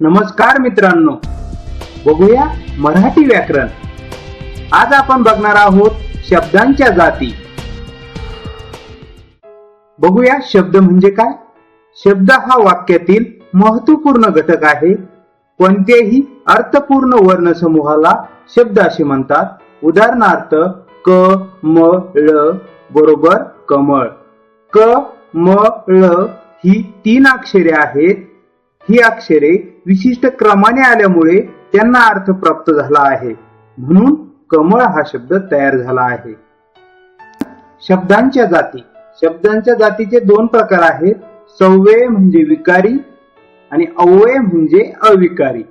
नमस्कार मित्रांनो. बघूया मराठी व्याकरण. आज आपण बघणार आहोत शब्दांच्या जाती. बघूया शब्द म्हणजे काय? शब्द हा वाक्यातील महत्त्वपूर्ण घटक आहे. कोणत्याही अर्थपूर्ण वर्ण समूहाला शब्द असे म्हणतात. उदाहरणार्थ क म ळ बरोबर कमळ. क म ळ ही तीन अक्षरे आहेत. ही अक्षरे विशिष्ट क्रमाने आल्यामुळे त्यांना अर्थ प्राप्त झाला आहे. म्हणून कमळ हा शब्द तयार झाला आहे. शब्दांच्या जाती. शब्दांच्या जातीचे दोन प्रकार आहेत. सव्यय म्हणजे विकारी आणि अव्यय म्हणजे अविकारी.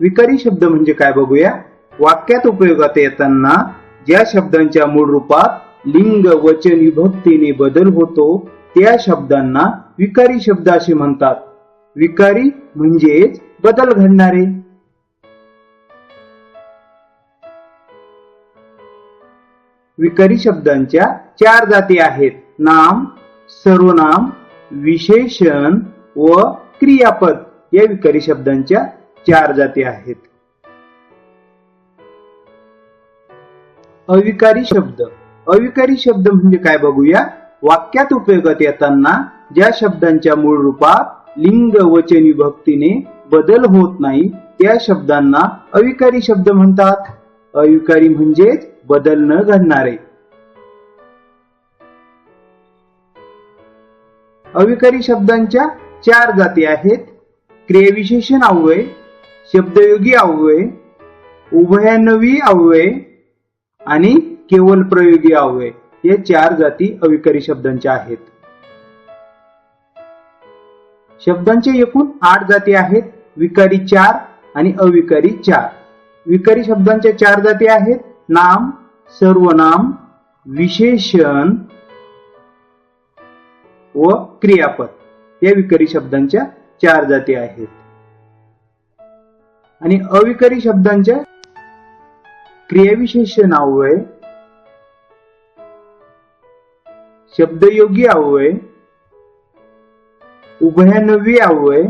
विकारी शब्द म्हणजे काय बघूया? वाक्यात उपयोगात येताना ज्या शब्दांच्या मूळ रूपात लिंग वचन विभक्तीने बदल होतो त्या शब्दांना विकारी शब्द असे म्हणतात. विकारी म्हणजेच बदल घडणारे. विकारी शब्दांच्या चार जाती आहेत. नाम सर्वनाम विशेषण व क्रियापद. या विकारी शब्दांच्या चार जाती आहेत. अविकारी शब्द. अविकारी शब्द म्हणजे काय बघूया? वाक्यात उपयोगात येताना ज्या शब्दांच्या मूळ रूपात लिंग वचन विभक्तीने बदल होत नाही त्या शब्दांना अविकारी शब्द म्हणतात. अविकारी म्हणजेच बदल न घडणारे. अविकारी शब्दांच्या चार जाती आहेत. क्रियाविशेषण अव्यय शब्दयोगी अव्यय उभयान्वयी अव्यय आणि केवल प्रयोगी अव्यय या चार जाती अविकारी शब्दांच्या आहेत. शब्दांचे एकूण आठ जाती आहेत विकारी चार आणि अविकारी चार. विकारी शब्दांच्या चार जाती आहेत नाम सर्वनाम विशेषण व क्रियापद. या विकारी शब्दांच्या चार जाती आहेत. आणि अविकारी शब्दांच्या क्रियाविशेषण अव्यय शब्दयोगी अव्यय उभयानवी अव्यय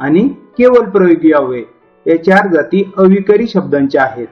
आणि केवल प्रयोगी अव्यय या चार जाती अविकारी शब्दांच्या आहेत.